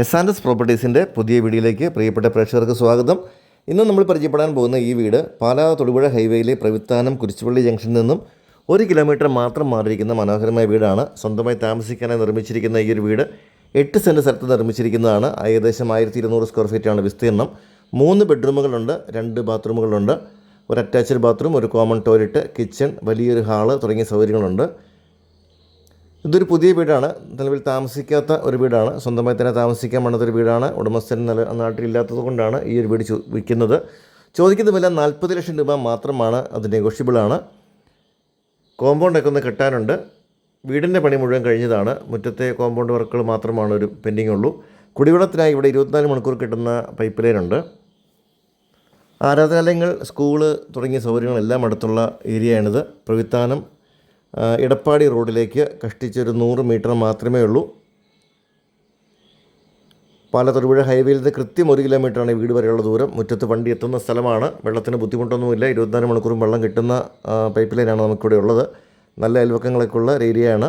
S and S പ്രോപ്പർട്ടീസിന്റെ പുതിയ വീഡിയോയിലേക്ക് പ്രിയപ്പെട്ട പ്രേക്ഷകർക്ക് സ്വാഗതം. ഇന്ന് നമ്മൾ പരിചയപ്പെടാൻ പോകുന്ന ഈ വീട് പാലാ തൊടുപുഴ ഹൈവേയിലെ പ്രവിത്താനം കുരിച്ചുപള്ളി ജംഗ്ഷനിൽ നിന്നും ഒരു കിലോമീറ്റർ മാത്രം മാറിയിരിക്കുന്ന മനോഹരമായ വീടാണ്. സ്വന്തമായി താമസിക്കാനായി നിർമ്മിച്ചിരിക്കുന്ന ഈ ഒരു വീട് എട്ട് സെന്റ് സ്ഥലത്ത് നിർമ്മിച്ചിരിക്കുന്നതാണ്. ഏകദേശം ആയിരത്തി ഇരുന്നൂറ് സ്ക്വയർ ഫീറ്റാണ് വിസ്തീർണം. മൂന്ന് ബെഡ്റൂമുകളുണ്ട് രണ്ട് ബാത്റൂമുകളുണ്ട് ഒരു അറ്റാച്ച്ഡ് ബാത്റൂം ഒരു കോമൺ ടോയ്ലറ്റ് കിച്ചൺ വലിയൊരു ഹാൾ തുടങ്ങിയ സൗകര്യങ്ങളുണ്ട്. ഇതൊരു പുതിയ വീടാണ്. നിലവിൽ താമസിക്കാത്ത ഒരു വീടാണ്. സ്വന്തമായി തന്നെ താമസിക്കാൻ വേണ്ടതൊരു വീടാണ്. ഉടമസ്ഥൻ നില നാട്ടിലില്ലാത്തത് കൊണ്ടാണ് ഈ ഒരു വീട് വിൽക്കുന്നത്. ചോദിക്കുന്ന വില നാൽപ്പത് ലക്ഷം രൂപ മാത്രമാണ്. അത് നെഗോഷ്യബിളാണ് കോമ്പൗണ്ടൊക്കെ ഒന്ന് കെട്ടാനുണ്ട്. വീടിന്റെ പണി മുഴുവൻ കഴിഞ്ഞതാണ്. മുറ്റത്തെ കോമ്പൗണ്ട് വർക്കുകൾ മാത്രമാണ് ഒരു പെൻഡിങ് ഉള്ളൂ. കുടിവെള്ളത്തിനായി ഇവിടെ ഇരുപത്തിനാല് മണിക്കൂർ കിട്ടുന്ന പൈപ്പ് ലൈനുണ്ട് ആരാധനാലയങ്ങൾ സ്കൂൾ തുടങ്ങിയ സൗകര്യങ്ങളെല്ലാം അടുത്തുള്ള ഏരിയയാണിത് പ്രവിത്താനം ഇടപ്പാടി റോഡിലേക്ക് കഷ്ടിച്ചൊരു നൂറ് മീറ്റർ മാത്രമേ ഉള്ളൂ. പാല തൊടുപുഴ ഹൈവേയിൽ നിന്ന് കൃത്യം ഒരു കിലോമീറ്ററാണ് വീട് വരെയുള്ള ദൂരം. മുറ്റത്ത് വണ്ടി എത്തുന്ന സ്ഥലമാണ്. വെള്ളത്തിന് ബുദ്ധിമുട്ടൊന്നുമില്ല. ഇരുപത്തിനാല് മണിക്കൂറും വെള്ളം കിട്ടുന്ന പൈപ്പ് ലൈനാണ് നമുക്കിവിടെ ഉള്ളത്. നല്ല അയൽവക്കങ്ങളൊക്കെ ഉള്ള ഏരിയയാണ്.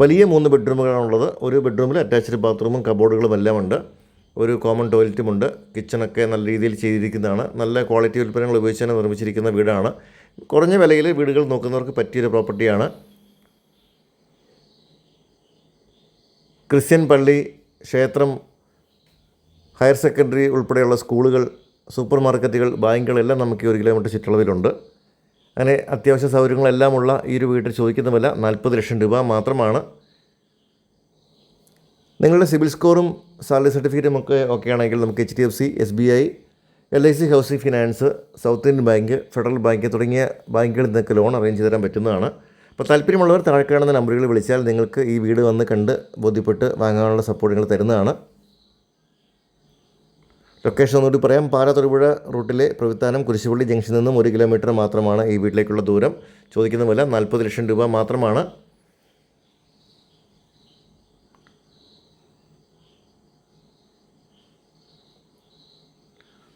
വലിയ മൂന്ന് ബെഡ്റൂമുകളാണുള്ളത്. ഒരു ബെഡ്റൂമിൽ അറ്റാച്ച്ഡ് ബാത്റൂമും കബോർഡുകളും എല്ലാം ഉണ്ട് ഒരു കോമൺ ടോയ്ലറ്റുമുണ്ട് കിച്ചണൊക്കെ നല്ല രീതിയിൽ ചെയ്തിരിക്കുന്നതാണ്. നല്ല ക്വാളിറ്റി ഉൽപ്പന്നങ്ങൾ ഉപയോഗിച്ച് തന്നെ നിർമ്മിച്ചിരിക്കുന്ന വീടാണ്. കുറഞ്ഞ വിലയിൽ വീടുകൾ നോക്കുന്നവർക്ക് പറ്റിയൊരു പ്രോപ്പർട്ടിയാണ് ക്രിസ്ത്യൻ പള്ളി ക്ഷേത്രം ഹയർ സെക്കൻഡറി ഉൾപ്പെടെയുള്ള സ്കൂളുകൾ സൂപ്പർ മാർക്കറ്റുകൾ ബാങ്കുകളെല്ലാം നമുക്ക് ഒരു കിലോമീറ്റർ ചുറ്റളവിലുണ്ട്. അങ്ങനെ അത്യാവശ്യ സൗകര്യങ്ങളെല്ലാം ഉള്ള ഈ ഒരു വീട്ടിൽ ചോദിക്കുന്ന വില നാൽപ്പത് ലക്ഷം രൂപ മാത്രമാണ്. നിങ്ങളുടെ സിബിൽ സ്കോറും സാലറി സർട്ടിഫിക്കറ്റും ഒക്കെ ഓക്കെ ആണെങ്കിൽ നമുക്ക് H D F C S B I L I C housing finance South Indian bank Federal bank തുടങ്ങിയ ബാങ്കുകളിൽ നിന്നൊക്കെ ലോൺ അറേഞ്ച് ചെയ്ത് തരാൻ പറ്റുന്നതാണ്. അപ്പോൾ താല്പര്യമുള്ളവർ താഴെ കാണുന്ന നമ്പറുകൾ വിളിച്ചാൽ നിങ്ങൾക്ക് ഈ വീട് വന്ന് കണ്ട് ബോധ്യപ്പെട്ട് വാങ്ങാനുള്ള സപ്പോർട്ട് നിങ്ങൾ തരുന്നതാണ്. ലൊക്കേഷൻ ഒന്നുകൂടി പറയാം. പാല റൂട്ടിലെ പ്രവിത്താനം കുരിശുപള്ളി ജംഗ്ഷനിൽ നിന്നും ഒരു കിലോമീറ്റർ മാത്രമാണ് ഈ വീട്ടിലേക്കുള്ള ദൂരം. ചോദിക്കുന്ന വില നാൽപ്പത് ലക്ഷം രൂപ മാത്രമാണ്.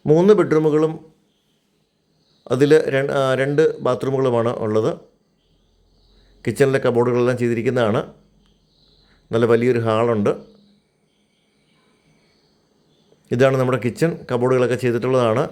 മൂന്ന് ബെഡ്റൂമുകളും അതിൽ രണ്ട് ബാത്റൂമുകളുമാണ് ഉള്ളത്. കിച്ചണിലെ കബോർഡുകളെല്ലാം ചെയ്തിരിക്കുന്നതാണ്. നല്ല വലിയൊരു ഹാളുണ്ട്. ഇതാണ് നമ്മുടെ കിച്ചൺ. കബോർഡുകളൊക്കെ ചെയ്തിട്ടുള്ളതാണ്.